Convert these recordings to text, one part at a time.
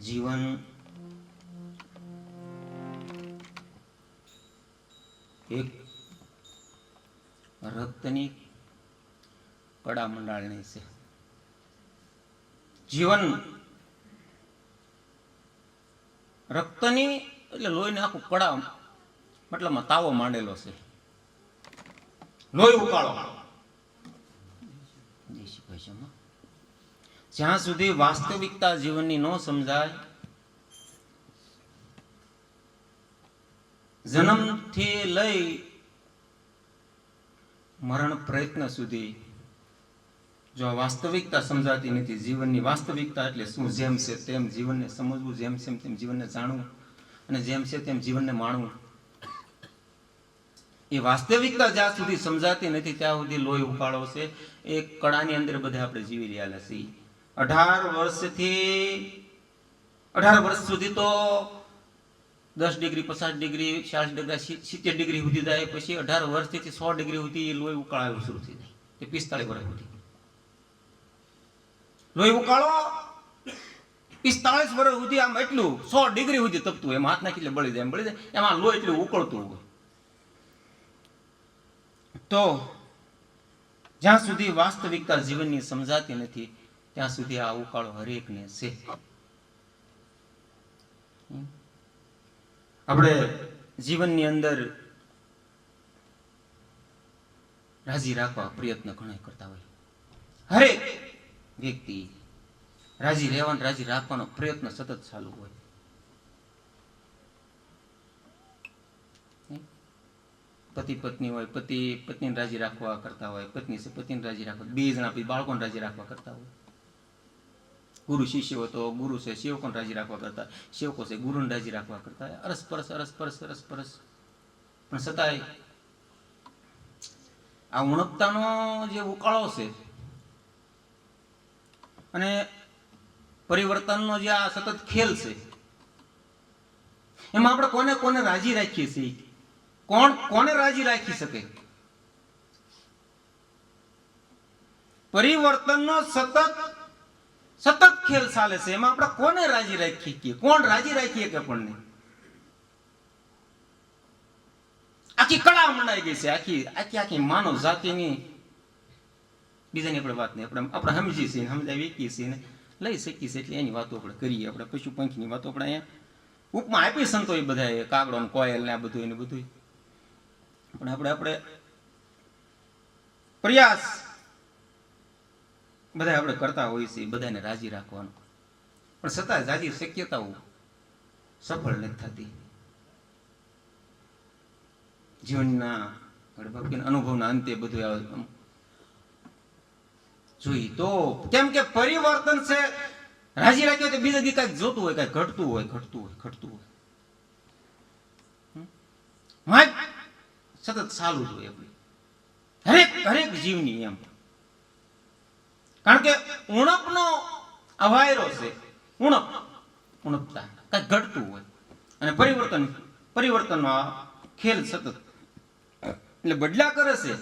જીવન એક રક્તની કડા મંડાળની છે. જીવન રક્તની એટલે લોહીને આખું કડા મતલબમાં તાવો માંડેલો છે. લોહી ઉકાળો. દેશી ભાષામાં જ્યાં સુધી વાસ્તવિકતા જીવનની ન સમજાય, જન્મથી લઈ મરણ પ્રયત્ન સુધી જો વાસ્તવિકતા સમજાતી નથી, જીવનની વાસ્તવિકતા એટલે શું? જેમ છે તેમ જીવનને સમજવું, જેમ છે તેમ જીવનને જાણવું અને જેમ છે તેમ જીવનને માણવું. એ વાસ્તવિકતા જ્યાં સુધી સમજાતી નથી, ત્યાં સુધી લોહી ઉકાળો છે. એ કળાની અંદર બધા આપણે જીવી રહ્યા છીએ. અઢાર વર્ષથી, અઢાર વર્ષ સુધી તો દસ ડિગ્રી, પચાસ ડિગ્રી, ચાલીસ ડિગ્રી સિત્તેર ડિગ્રી સુધી જાય, પછી અઢાર વર્ષથી સો ડિગ્રી સુધી લોહી ઉકાળાયું શરૂ થઈ જાય. તે પિસ્તાળીસ વર્ષ સુધી. લોહી ઉકાળો, પિસ્તાળીસ વર્ષ સુધી આમ એટલું, સો ડિગ્રી સુધી તપતું એમાં એમ હાથ નાખી એટલે બળી જાય, એમ બળી જાય. એમાં લોહી એટલું ઉકળતું હોય. તો જ્યાં સુધી વાસ્તવિકતા જીવનની સમજાતી નથી ત્યાં સુધી આ ઉકાળો હરેકને છે. આપણે જીવનની અંદર રાજી રાખવા પ્રયત્ન ઘણા કરતા હોય. હરેક વ્યક્તિ રાજી રહેવાનો, રાજી રાખવાનો પ્રયત્ન સતત ચાલુ હોય. પતિ પત્ની હોય, પતિ પત્નીને રાજી રાખવા કરતા હોય, પત્ની છે પતિને રાજી રાખવા, બે જણા પછી બાળકોને રાજી રાખવા કરતા હોય. ગુરુ શિષ્ય તો ગુરુ છે, સેવકોને રાજી રાખવા કરતા, સેવકો છે, ગુરુને રાજી રાખવા કરતા. અરસપરસ અરસપરસ અરસપરસ પણ છતાંય આ ઉણપતાનો જે ઉકાળો છે અને પરિવર્તનનો જે આ સતત ખેલ છે, એમાં આપણે કોને કોને રાજી રાખીએ છીએ? કોણ, કોને રાજી રાખી શકે? પરિવર્તનનો સતત સતત ખેલ ચાલે છે. એમાં આપણે કોને રાજી રાખીએ છીએ કોણ રાજી રાખીએ કે આપણને? આખી કળા મંડાઈ ગઈ છે. આખી આખી આખી માનવ જાતિની. બીજાની આપણે વાત નહીં. આપણે આપણે સમજી છીએ સમજાવી શકીએ છીએ ને. લઈ શકીએ છીએ એટલે એની વાતો આપણે કરીએ. આપણે પશુ પંખીની વાતો આપણે અહીંયા ઉપમા આપી સંતો એ બધા કાગડો ને કોયલ ને આ બધું એને બધું પણ આપણે આપણે પ્રયાસ બધા આપણે કરતા હોઈએ છીએ બધાને રાજી રાખવાનું. પણ છતાં જાજી શક્યતાઓ સફળ નથી થતી. જીવનના આપણે ભક્તિના અનુભવના અંતે બધું આવે જોઈ તો, કેમ કે પરિવર્તન છે, રાજી રાખ્યો તો બીજા દી કાંઈક જોતું હોય, કાંઈક ઘટતું હોય ઘટતું હોય ઘટતું હોય? સતત ચાલુ જ હોય હરેક હરેક જીવની એમ. કારણ કે ઉણપનો અવાયરો છે, ઉણપ, ઉણપતા, કાંઈક ઘટતું હોય. અને પરિવર્તન, પરિવર્તનનો આ ખેલ સતત. એટલે બદલા કરે છે,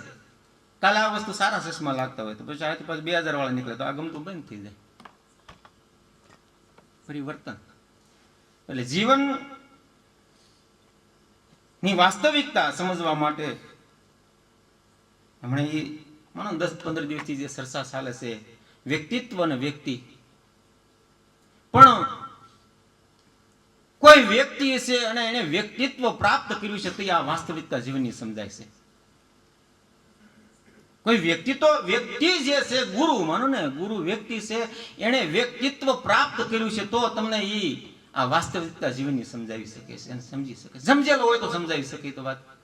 કાલે આ વસ્તુ સારા ચશ્મા લાગતા હોય તો પછી આથી પાછું બે હજાર વાળા નીકળે તો આ ગમતું બંધ થઈ જાય. પરિવર્તન. એટલે જીવનની વાસ્તવિકતા સમજવા માટે હમણાં એ માનો દસ પંદર દિવસથી જે ચર્ચા ચાલે છે વ્યક્તિત્વ અને વ્યક્તિ. પણ કોઈ વ્યક્તિ છે અને એને વ્યક્તિત્વ પ્રાપ્ત કર્યું છે તો આ વાસ્તવિકતા જીવનની સમજાય છે. કોઈ વ્યક્તિ તો વ્યક્તિ જે છે, ગુરુ, માનો ને, ગુરુ વ્યક્તિ છે એને વ્યક્તિત્વ પ્રાપ્ત કર્યું છે તો તમને એ આ વાસ્તવિકતા જીવનની સમજાવી શકે છે સમજી શકે સમજેલો હોય તો સમજાવી શકે તો વાત.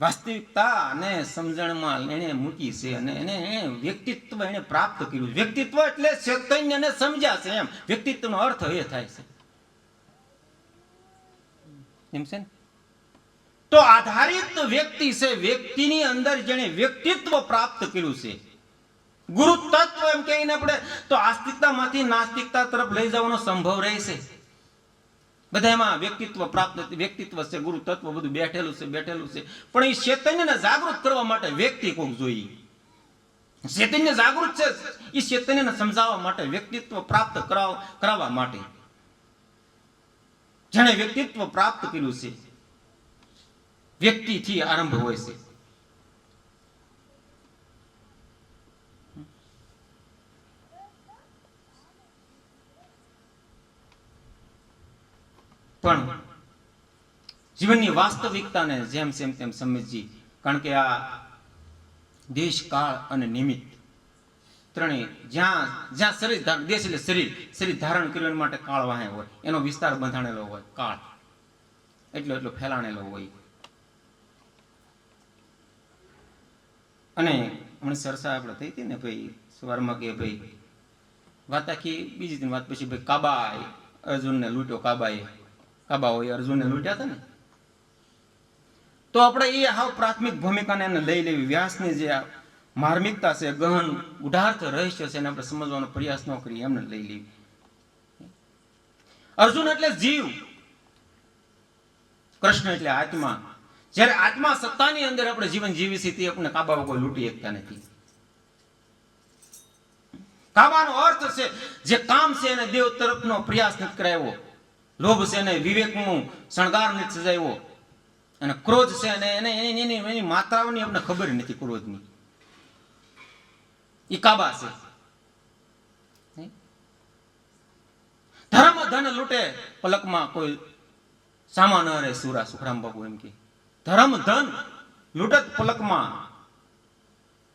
વાસ્તવિકતા અને સમજણમાં એને મૂકી છે અને એને વ્યક્તિત્વ એને પ્રાપ્ત કર્યું. વ્યક્તિત્વ એટલે ચૈતન્યને સમજ્યા એમ. વ્યક્તિત્વનો અર્થ એ થાય છે. એમ છે ને? તો આધારિત વ્યક્તિ છે. વ્યક્તિની અંદર જેને વ્યક્તિત્વ પ્રાપ્ત કર્યું છે. ગુરુ તત્વ એમ કહીને આપણે તો આસ્તિકતામાંથી નાસ્તિકતા તરફ લઈ જવાનો સંભવ રહેશે. બધા એમાં વ્યક્તિત્વ પ્રાપ્ત વ્યક્તિત્વ છે, ગુરુ તત્વ બધું બેઠેલું છે બેઠેલું છે. પણ એ ચૈતન્યને જાગૃત કરવા માટે વ્યક્તિ કોક જોઈએ. ચૈતન્ય જાગૃત છે એ ચૈતન્યને સમજાવવા માટે વ્યક્તિત્વ પ્રાપ્ત કરાવ- કરાવવા માટે. જેણે વ્યક્તિત્વ પ્રાપ્ત કર્યું છે, વ્યક્તિથી આરંભ હોય છે. પણ જીવનની વાસ્તવિકતાને જેમ સેમ તેમ સમજી કારણ કે આ દેશ, કાળ અને નિમિત્ત ત્રણેય જ્યાં જ્યાં શરીર દેશ એટલે શરીર શરીર ધારણ કરવા માટે કાળ વાહે હોય, એનો વિસ્તાર બંધાણેલો હોય, કાળ. એટલો એટલો ફેલાણેલો હોય. અને હમણાં સરસા આપણે થઈ હતી ને ભાઈ, સવારમાં કે ભાઈ, વાત આખી બીજી વાત પછી ભાઈ કાબા અર્જુનને લૂંટ્યો કાબાએ કાબા હોય અર્જુનને લૂંટ્યા હતા ને? તો આપણે એ હાવ પ્રાથમિક ભૂમિકાને એને લઈ લેવી. વ્યાસની જે માર્મિકતા છે, ગહન ગુઢાર્થ રહસ્ય છે એને આપણે સમજવાનો પ્રયાસ ન કરીએ, એમને લઈ લેવી. અર્જુન એટલે જીવ. કૃષ્ણ એટલે આત્મા. જ્યારે આત્મા સત્તાની અંદર આપણે જીવન જીવી છીએ, તે આપણે કાબા કોઈ લૂંટી શકતા નથી. કાબાનો અર્થ છે, જે કામ છે એને દેવ તરફનો પ્રયાસ નથી કરાયો લોભ છે એને વિવેકનું શણગાર નથી સજાવ્યો અને ક્રોધ છે ને એની એની એની માત્રાઓની અમને ખબર નથી ક્રોધની. એ કાબા છે. ધર્મ ધન લૂંટે, પલકમાં કોઈ સામાન રહે સુરા સુખરામ બાબુ એમ કે. ધર્મ ધન લૂંટત પલકમાં.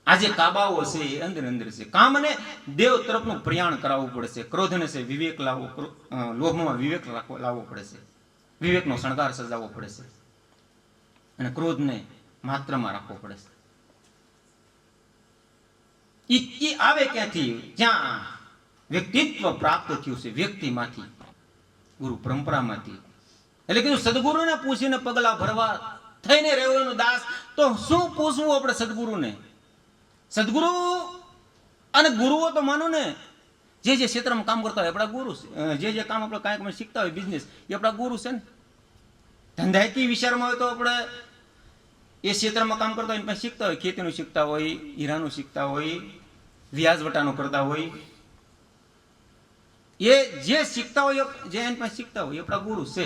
આજે કાબાઓ છે, એ અંદર અંદર છે. કામને દેવ તરફનું પ્રયાણ કરાવવું પડશે. ક્રોધને છે, વિવેક લાવવો લોભમાં વિવેક લાવવો પડશે. વિવેકનો શણગાર સજાવવો પડશે. અને ક્રોધને માત્રામાં રાખવો પડશે. ઈ આવે ક્યાંથી? જ્યાં વ્યક્તિત્વ પ્રાપ્ત થયું છે, વ્યક્તિમાંથી, ગુરુ પરંપરામાંથી. એટલે કીધું, સદગુરુને પૂછીને પગલા ભરવા, થઈને રહેવાનું દાસ, તો શું પૂછવું આપણે સદગુરુને? સદગુરુ અને ગુરુઓ તો માનો ને, જે જે ક્ષેત્રમાં કામ કરતા હોય આપણા ગુરુ જે જે કામ આપણે કાંઈક શીખતા હોય બિઝનેસ એ આપણા ગુરુ છે ને. ધંધાકી વિચારમાં હોય તો આપણે એ ક્ષેત્રમાં કામ કરતા હોય પાસે શીખતા હોય. ખેતીનું શીખતા હોય, હીરાનું શીખતા હોય વ્યાજવટાનું કરતા હોય. એ જે શીખતા હોય, જે એની પાસે શીખતા હોય આપણા ગુરુ છે.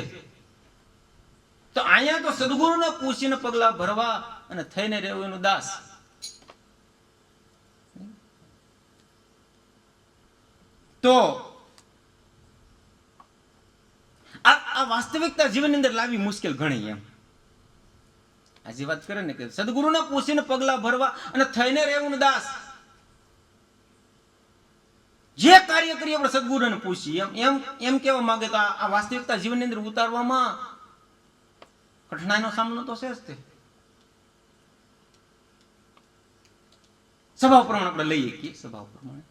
તો અહીંયા તો સદગુરુને પૂછીને પગલા ભરવા અને થઈને રહેવું એનું દાસ. તો આ વાસ્તવિકતા જીવનની અંદર લાવી મુશ્કેલ ઘણી એમ. આજે વાત કરે ને કે સદગુરુને પૂછીને પગલા ભરવા અને થઈને રહેવું દાસ. જે કાર્ય કરીએ આપણે સદગુરુને પૂછીએ એમ એમ એમ કહેવા માંગે તો આ આ વાસ્તવિકતા જીવનની અંદર ઉતારવામાં કઠણાઈનો સામનો તો છે જ તે. સ્વભાવ પ્રમાણે આપણે લઈએ કે સ્વભાવ પ્રમાણે.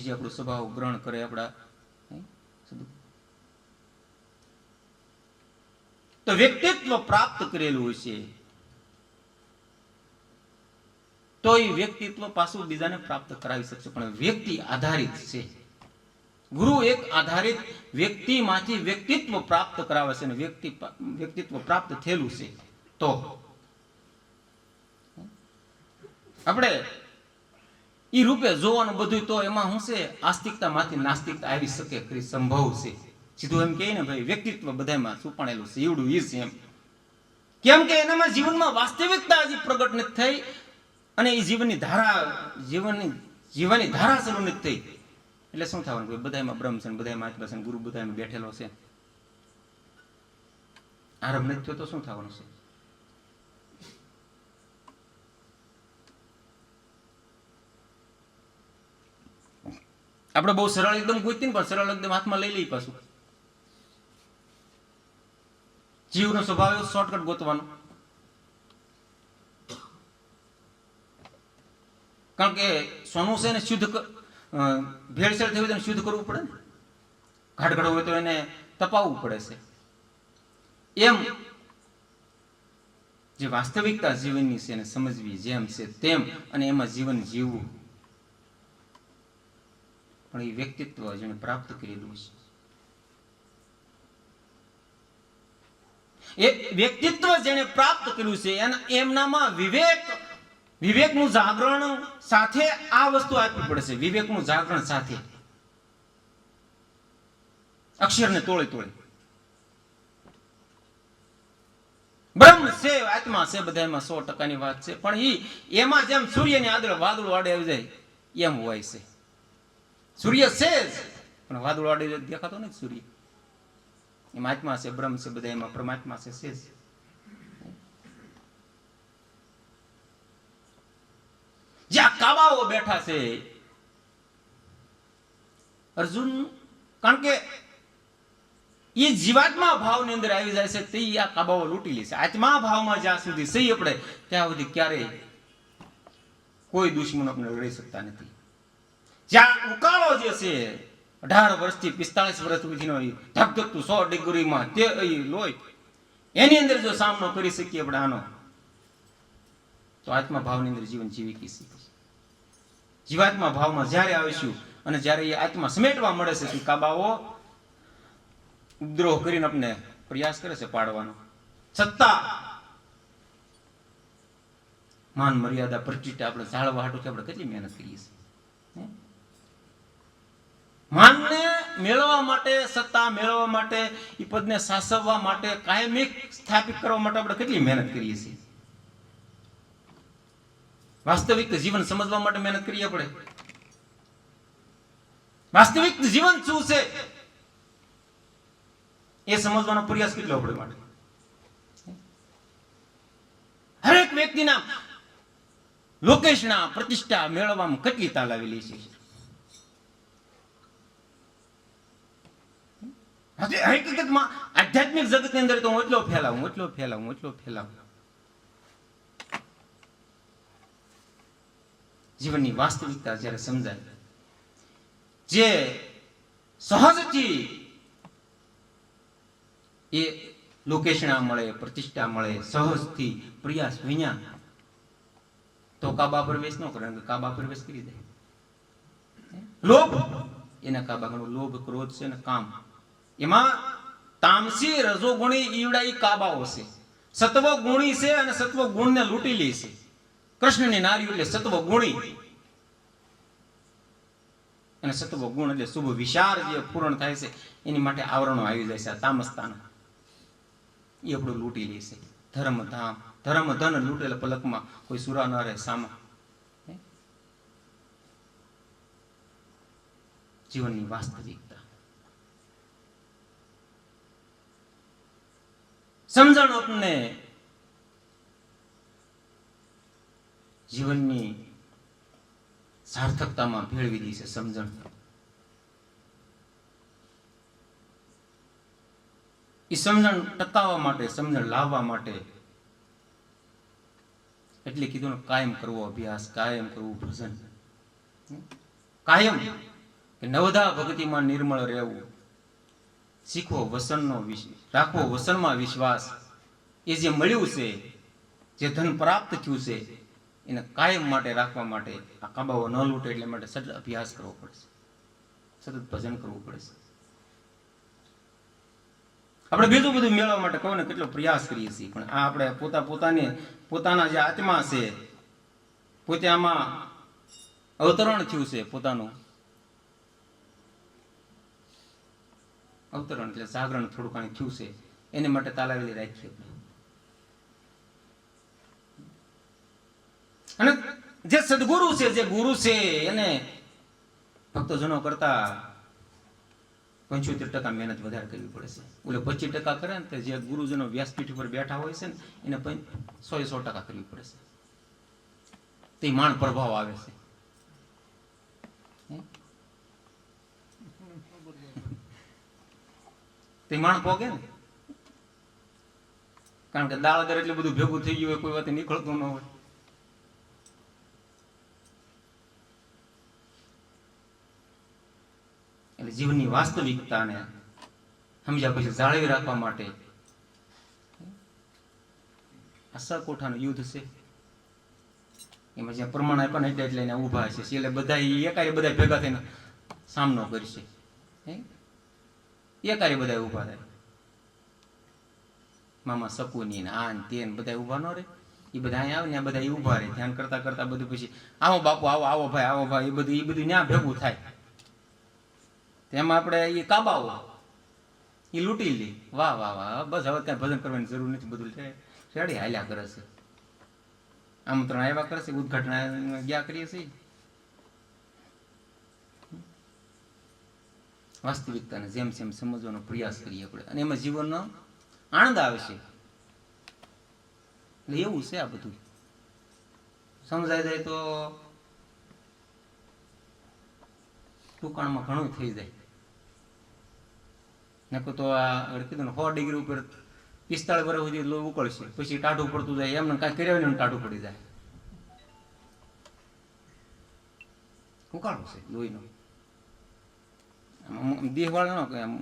જે આપણો સ્વભાવ ગ્રહણ કરે આપણા તો વ્યક્તિત્વ પ્રાપ્ત કરેલું હશે. તો એ વ્યક્તિત્વ પાછું બીજાને પ્રાપ્ત કરાવી શકશે, પણ વ્યક્તિ આધારિત છે. ગુરુ એક આધારિત વ્યક્તિમાંથી વ્યક્તિત્વ પ્રાપ્ત કરાવે છે અને વ્યક્તિ વ્યક્તિત્વ પ્રાપ્ત થયેલું છે. તો આપણે ઈ રૂપે જોવાનું બધું તો એમાં શું છે? આસ્તિકતામાંથી નાસ્તિકતા આવી શકે, ખરી સંભવ છે. સીધું એમ કહે ને ભાઈ, વ્યક્તિત્વ બધામાં છુપાણેલું છે. એવડું ઈ છે એમ. કેમ કે એનામાં જીવનમાં વાસ્તવિકતા હજી પ્રગટ નથી થઈ અને એ જીવનની ધારા, જીવનની જીવનની ધારા શરૂ નથી થઈ. એટલે શું થવાનું ભાઈ? બધામાં બ્રહ્મ છે બધામાં આત્મા છે ગુરુ બધામાં બેઠેલો છે. આરંભ નથી થયો તો શું થવાનું છે? આપણે બહુ સરળ એકદમ ગોતી ને પણ સરળ એકદમ હાથમાં લઈ લઈ પાછું. જીવનો સ્વભાવ એવો શોર્ટકટ ગોતવાનો. કારણ કે સોનું છે એને શુદ્ધ ભેળસેળ થયું તો શુદ્ધ કરવું પડે ને. ઘાટઘડ હોય તો એને તપાવવું પડે છે. એમ જે વાસ્તવિકતા જીવનની છે એને સમજવી જેમ છે તેમ અને એમાં જીવન જીવવું પણ એ વ્યક્તિત્વ જેને પ્રાપ્ત કરેલું છે એ વ્યક્તિત્વ જેને પ્રાપ્ત કર્યું છે એમનામાં વિવેક, વિવેકનું જાગરણ સાથે આ વસ્તુ આપવી પડશે વિવેકનું જાગરણ સાથે. અક્ષરને તોળે તોળે બ્રહ્મ છે આત્મા છે, બધા એમાં સો ટકાની વાત છે, પણ એ એમાં જેમ સૂર્યની આગળ વાદળ વાડે આવી જાય, એમ હોય છે. સૂર્ય છે પણ વાદળ વાડી દેખાતો નથી સૂર્ય. એમાં આત્મા છે, બ્રહ્મ છે, બધા એમાં પરમાત્મા છે છે જ્યાં કાબાઓ બેઠા છે, અર્જુન, કારણ કે એ જીવાત્મા ભાવની અંદર આવી જાય છે, તે આ કાબાઓ લૂંટી લેશે આત્મા ભાવમાં જ્યાં સુધી સહી આપણે ત્યાં સુધી ક્યારેય કોઈ દુશ્મન આપણે લડી શકતા નથી. જ્યાં ઉકાળો જે છે, અઢાર વર્ષથી પિસ્તાળીસ વર્ષ સુધીનો ઈ સો ડિગ્રીમાં તે લોહી. એની અંદર જો સામનો કરી શકીએ આપણે આનો, તો આત્મા ભાવની અંદર જીવન જીવી કીધી જીવાત્મા ભાવમાં જ્યારે આવીશું અને જ્યારે એ આત્મા સમેટવા મળે છે કાબાઓ? ઉપદ્રોહ કરીને આપણે પ્રયાસ કરે છે પાડવાનો. છતાં માન મર્યાદા પ્રતિષ્ઠા આપણે જાળવા હાટું આપણે કેટલી મહેનત કરીએ છીએ? માનને મેળવવા માટે, સત્તા મેળવવા માટે એ પદને સાસવવા માટે કાયમિક સ્થાપિત કરવા માટે આપણે કેટલી મહેનત કરીએ છીએ? વાસ્તવિક જીવન સમજવા માટે મહેનત કરીએ આપણે? વાસ્તવિક જીવન શું છે? એ સમજવાનો પ્રયાસ કેટલો આપણે માટે? હરેક વ્યક્તિના લોકેશના પ્રતિષ્ઠા મેળવવામાં કેટલી તાલ આવેલી છે? હકીકતમાં આધ્યાત્મિક જગતની અંદર તો હું એટલો ફેલાવું એટલો ફેલાવું એટલો ફેલાવું. જીવનની વાસ્તવિકતા જ્યારે સમજાય, જે સહજથી એ લોકેશના મળે, પ્રતિષ્ઠા મળે, સહજથી પ્રયાસ વિના, તો કાબા પ્રવેશ ન કરે કાબા પ્રવેશ કરી દે. લોભ, એના કાબા લોભ, ક્રોધ છે ને કામ. એમાં તામસી રજોગુણી ઈવડા ઈ કાબાઓ છે. સત્વ ગુણી છે અને સત્વ ગુણને લૂંટી લે છે. કૃષ્ણની નારી એટલે સત્વ ગુણી. અને સત્વ ગુણ એટલે શુભ વિચાર જે પૂર્ણ થાય છે, એની માટે આવરણો આવી જાય છે આ તામસતાના. એ આપણું લૂંટી લે છે. ધર્મ ધામ ધર્મ ધન લૂંટેલા પલકમાં કોઈ સુરા ન રહે સામા. જીવનની વાસ્તવિકતા સમજણ આપને જીવનની સાર્થકતામાં ભેળવી દી છે સમજણ. એ સમજણ ટકાવવા માટે, સમજણ લાવવા માટે એટલે કીધું કાયમ કરવો અભ્યાસ, કાયમ કરવું ભજન. કાયમ. કે નવધા ભક્તિમાં નિર્મળ રહેવું. શીખવો વસનનો રાખવો વસનમાં વિશ્વાસ. એ જે મળ્યું છે, જે ધન પ્રાપ્ત થયું છે, એને કાયમ માટે રાખવા માટે આ કાબાઓ ન લૂંટે એટલે માટે સતત અભ્યાસ કરવો પડશે સતત ભજન કરવું પડશે આપણે બીજું બધું મેળવવા માટે કહો ને કેટલો પ્રયાસ કરીએ છીએ, પણ આ આપણે પોતા પોતાને, પોતાના જે આત્મા છે, પોતે આમાં અવતરણ થયું છે પોતાનું. અવતરણ એટલે જાગરણ થોડું કાંઈ થયું છે, એને માટે તાલાવેલી રાખીએ અને જે સદગુરુ છે, જે ગુરુ છે, એને ભક્તજનો કરતા પંચોતેર ટકા મહેનત વધારે કરવી પડે છે. ઓલે પચીસ ટકા કરે ને જે ગુરુજનો વ્યાસપીઠ ઉપર બેઠા હોય છે ને, એને સો સો ટકા કરવી પડે છે. તે માણ પ્રભાવ આવે છે. તે માણ પોગે ને? કારણ કે દાળદર એટલું બધું ભેગું થઈ ગયું હોય, કોઈ વાત નીકળતું ન હોય. એટલે જીવનની વાસ્તવિકતાને સમજ્યા પછી જાળવી રાખવા માટે આ સરકોઠાનું યુદ્ધ છે. એમાં જ્યાં પ્રમાણ આપ્યા ને એટલે એને ઊભા છે. એટલે બધા એકાએ બધા ભેગા થઈને સામનો કરશે. હે? એકારે બધા ઊભા થાય. મામા સપુની ને આ ને બધા ઊભા ન રહે. એ બધા અહીંયા આવે ને બધા ઊભા રહે. ધ્યાન કરતા કરતા બધું પછી, આવો બાપુ, આવો આવો ભાઈ આવો ભાઈ. એ બધું એ બધું ત્યાં ભેગું થાય. તેમાં આપણે એ કાબાઓ. એ લૂંટી લે. વાહ વાહ વાહ બસ હવે ત્યાં ભજન કરવાની જરૂર નથી, બધું રેડી, હાલ્યા કરે છે. આમંત્રણ આવ્યા કરે છે, ઉદઘાટન ગયા કરીએ છીએ. વાસ્તવિકતાને જેમ જેમ સમજવાનો પ્રયાસ કરીએ આપણે. અને એમાં જીવનનો આનંદ આવે છે. એટલે એવું છે આ બધું. સમજાઈ જાય તો ટૂંકાણમાં ઘણું થઈ જાય. નકો તો આ કીધું ને સો ડિગ્રી ઉપર પિસ્તાળીસ વર્ષ સુધી ઉકળશે. પછી ટાઢું પડતું જાય, એમને કાંઈ કર્યા હોય ને ટાઢું પડી જાય. ઉકાળો છે લોહીનો. આમ આમ દેહ વાળો ન આમ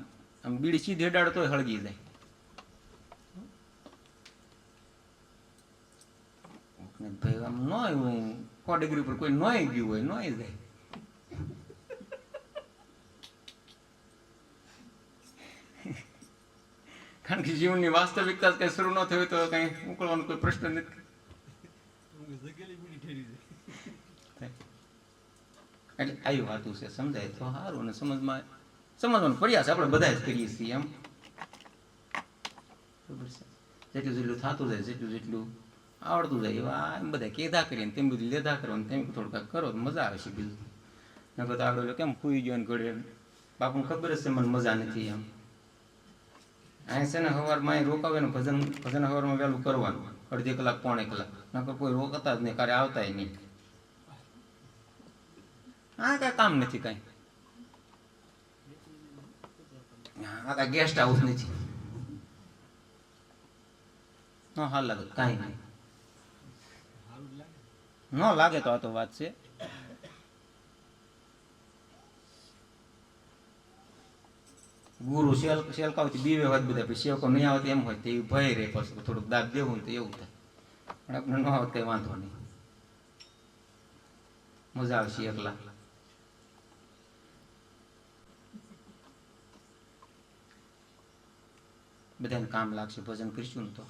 આમ બીડી સીધી અડાડો તોય હળગી જાય. ભાઈ આમ કોઈ નોય ગયું હોય નોય જાય. કારણ કે જીવનની વાસ્તવિકતા કઈ શરૂ ન થયું તો કઈ ઉકળવાનો કોઈ પ્રશ્ન નથી. એટલે આવી વાતું છે, સમજાય તો સારું અને સમજમાં સમજવાનું પડ્યા છે આપણે બધા જ કરીએ છીએ એમ. જેટલું જેટલું થતું જાય, જેટલું જેટલું આવડતું જાય એવા એમ બધા કેદા કરીને તેમ બધું લેધા કરો ને તેમ થોડુંક કરો મજા આવે છે બીજું. નકર તો આગળ કેમ ફૂઈ ગયો ને ઘડે બાપુને ખબર જ છે મને મજા નથી એમ. અહીં છે ને સવારમાં અહીં રોકાવે ને ભજન ભજન સવારમાં વહેલું કરવાનું. અડધી કલાક, પોણે કલાક. નકર કોઈ રોકતા જ નહીં કાર્ય આવતા નહીં. આ કાંઈ કામ નથી કાંઈ. આ કાંઈ ગેસ્ટ હાઉસ નથી. ન હાલ લાગે કાંઈ નહીં. ન લાગે તો આ તો વાત છે. ગુરુ સેલ સેલકાવથી બીવે વાત બધા પછી સેવકો નહીં આવે એમ હોય તો ભય રહે પછી. થોડુંક દાબ દેવું તો એવું થાય. પણ આપણે ન આવે કંઈ વાંધો નહીં. મજા આવશે એકલા. બધાને કામ લાગશે, ભજન કરીશું તો.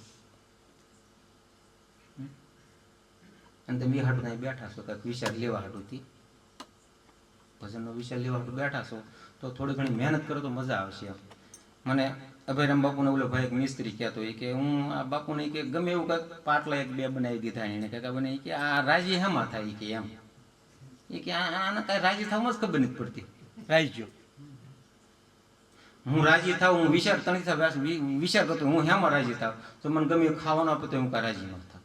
અને તમે હાટું ત્યાં બેઠા છો, કાંઈક વિચાર લેવા હાટુંથી ભજનનો વિચાર લેવા હાટું બેઠા છો, તો થોડી ઘણી મહેનત કરો તો મજા આવશે એમ. મને અભયરામ બાપુને ઓલો ભાઈ એક મિસ્ત્રી કહેતો એ કે, હું આ બાપુને કે ગમે એવું કાંઈક પાટલા એક બે બનાવી દીધા એને. કે બને કે, આ રાજી હેમાં થાય કે એમ. એ કે આને કાંઈ રાજી થવામાં જ ખબર નથી પડતી. રાજી હું રાજી થાવ હું વિચાર તણી થાવ વિચાર કરતો, હું હેમાં રાજી થાવ તો મને ગમે ખાવાનું આપે તો હું કાંઈ રાજી ન થાવ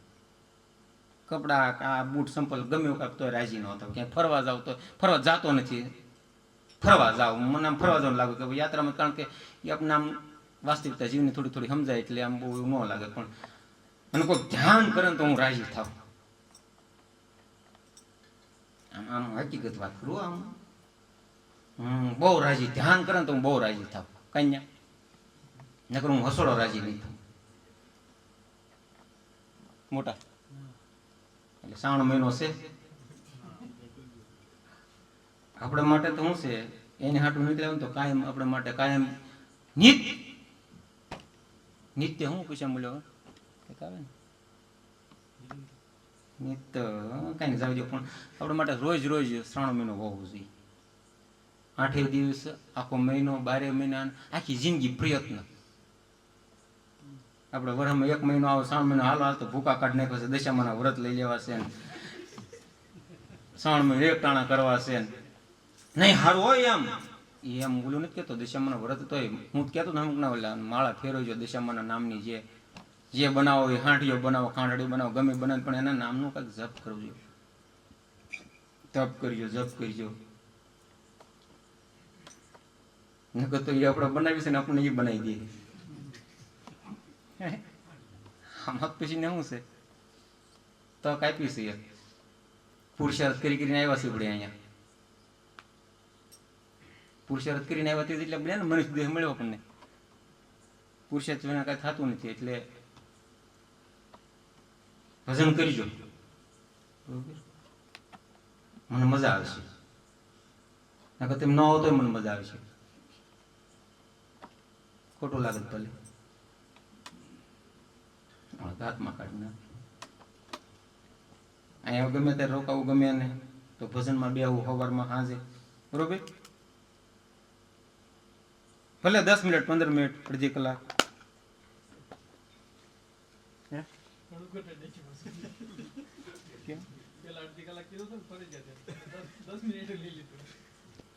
કપડાં, આ બૂટ સંપલ ગમે એવું કાપતો રાજી ન થાવ ક્યાંય ફરવા જાવ તો ફરવા જાતો નથી. ફરવા જાવ મને આમ ફરવા જવાનું લાગે કે યાત્રામાં, કારણ કે એ આપણે આમ વાસ્તવિકતા જીવની થોડી થોડી સમજાય એટલે આમ બહુ ન લાગે. પણ મને કોઈ ધ્યાન કરે તો હું રાજી થાવ આમ આમ હકીકત વાત કરું, આમ. બહુ રાજી. ધ્યાન કરે તો હું બહુ રાજી થાવ કન્યા. નકર હું હસોડો રાજી નહીં થાઉં. મોટા. એટલે શ્રાવણ મહિનો છે. આપણા માટે તો શું છે? એને હાટું નીકળ્યા તો કાયમ આપણા માટે કાયમ નિત. નિત્ય શું પૂછ્યા મૂલ્યો આવે ને? નિત્ય. કાંઈ દો પણ આપણા માટે રોજ રોજ શ્રાવણ મહિનો હોવો જોઈએ. આઠે દિવસ, આખો મહિનો, બારે મહિના આખી જિંદગી પ્રયત્ન. આપણે વરસમાં એક મહિનો આવો, શ્રાવણ મહિનો, હાલો, હાલ તો ભૂકા કાઢ નાખ્યો છે, દશામાના વ્રત લઈ લેવા છે શ્રાવણ મહિનો એક ટાણા કરવા છે નહીં, હારું હોય એમ. એ એમ બોલું નથી કહેતો, દશામાના વ્રત તો હું કેતો ને અમુક ના ઓલા માળા ફેરવજો, દશામાના નામની જે જે બનાવો એ હાંઠીઓ બનાવો ખાંડડી બનાવો, ગમે બનાવો, પણ એના નામનું કંઈક જપ કરજો. તપ કરજો, જપ કરજો. નકર તો એ આપણે બનાવી છે ને આપણને એ બનાવી દે. આમાં પછી ને શું છે? તો કાપી છે પુરુષાર્થ કરી કરીને આવ્યા છે આપણે અહીંયા. પુરુષાર્થ કરીને આવ્યા તે એટલે બને ને મનુષ્ય દેહ મળ્યો આપણને. પુરુષાર્થ વિના કાંઈ થતું નથી એટલે ભજન કરજો. મને મજા આવશે નકર તેમ ન આવતો મને મજા આવશે ખોટું લાગે તો ભલે હાથમાં કાઢી નાખે અહીંયા ગમે ત્યારે રોકાવું ગમે ને તો ભજનમાં બેહવું સવારમાં સાંજે બરોબર ભલે દસ મિનિટ પંદર મિનિટ અડધી કલાક અડધી કલાક કીધું દસ મિનિટ લઈ લીધું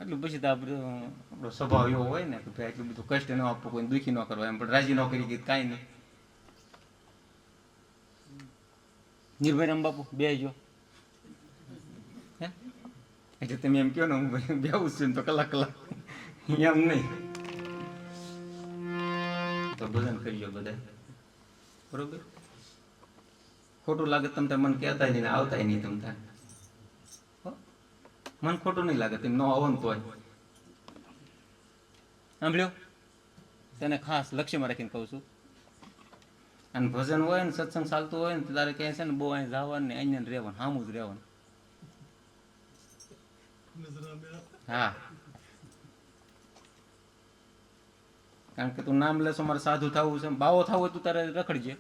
એટલું પછી તો આપણે આપણો સ્વભાવ એવો હોય ને કે ભાઈ એટલું બધું કષ્ટ ન આપવું કોઈ દુઃખી ન કરવા એમ પણ રાજી ન કરી કે કાંઈ નહીં. નિર્ભય રામ બાપુ, બે જો. એટલે તમે એમ કહો ને, હું બેવું છું તો કલાક કલાક. એમ નહીં. તો ભજન કરીએ બધા. બરોબર? ખોટું લાગે તમને મન કહેતા નહીં આવતા નહીં તમ તાર. હો? મન ખોટું નહીં લાગે, તેમ ન આવન તો સાંભળ્યો? તેને ખાસ લક્ષ્યમાં રાખીને કહું છું. અને ભજન હોય ને સત્સંગ ચાલતું હોય ને તારે કહે છે ને બહુ અહીં જવાનું ને અહીંયા રહેવાનું સામું જ રહેવાનું. હા. કારણ કે તું નામ લેશો, મારે સાધુ થવું છે. બાવો થવું હોય તું તારે રખડજે.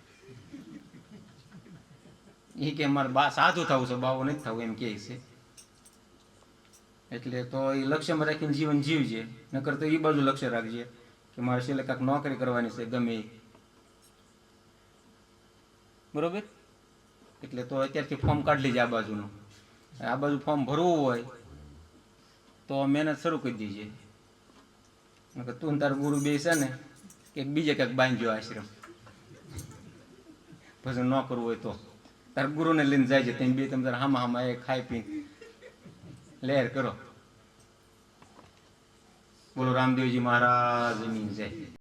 એ કે મારે બા સાધુ થવું છે, બાવો નથી થવું, એમ કહે છે. એટલે તો એ લક્ષ્યમાં રાખીને જીવન જીવજે. નકર તો એ બાજુ લક્ષ્ય રાખજે કે મારે છેલ્લે કાંઈક નોકરી કરવાની છે, ગમે એ બરોબર? એટલે તો અત્યારથી ફોર્મ કાઢી લેજે આ બાજુનું. આ બાજુ ફોર્મ ભરવું હોય તો મહેનત શરૂ કરી દેજે. નકર તું તાર ગુરુ બે છે ને કે બીજે ક્યાંક બાંધ્યો આશ્રમ. પછી ન કરવું હોય તો. તાર ગુરુને લઈને જાય છે તેમ બે તમે તાર હામા હામા એ ખાઈ પી લહેર કરો. બોલો રામદેવજી મહારાજની જય.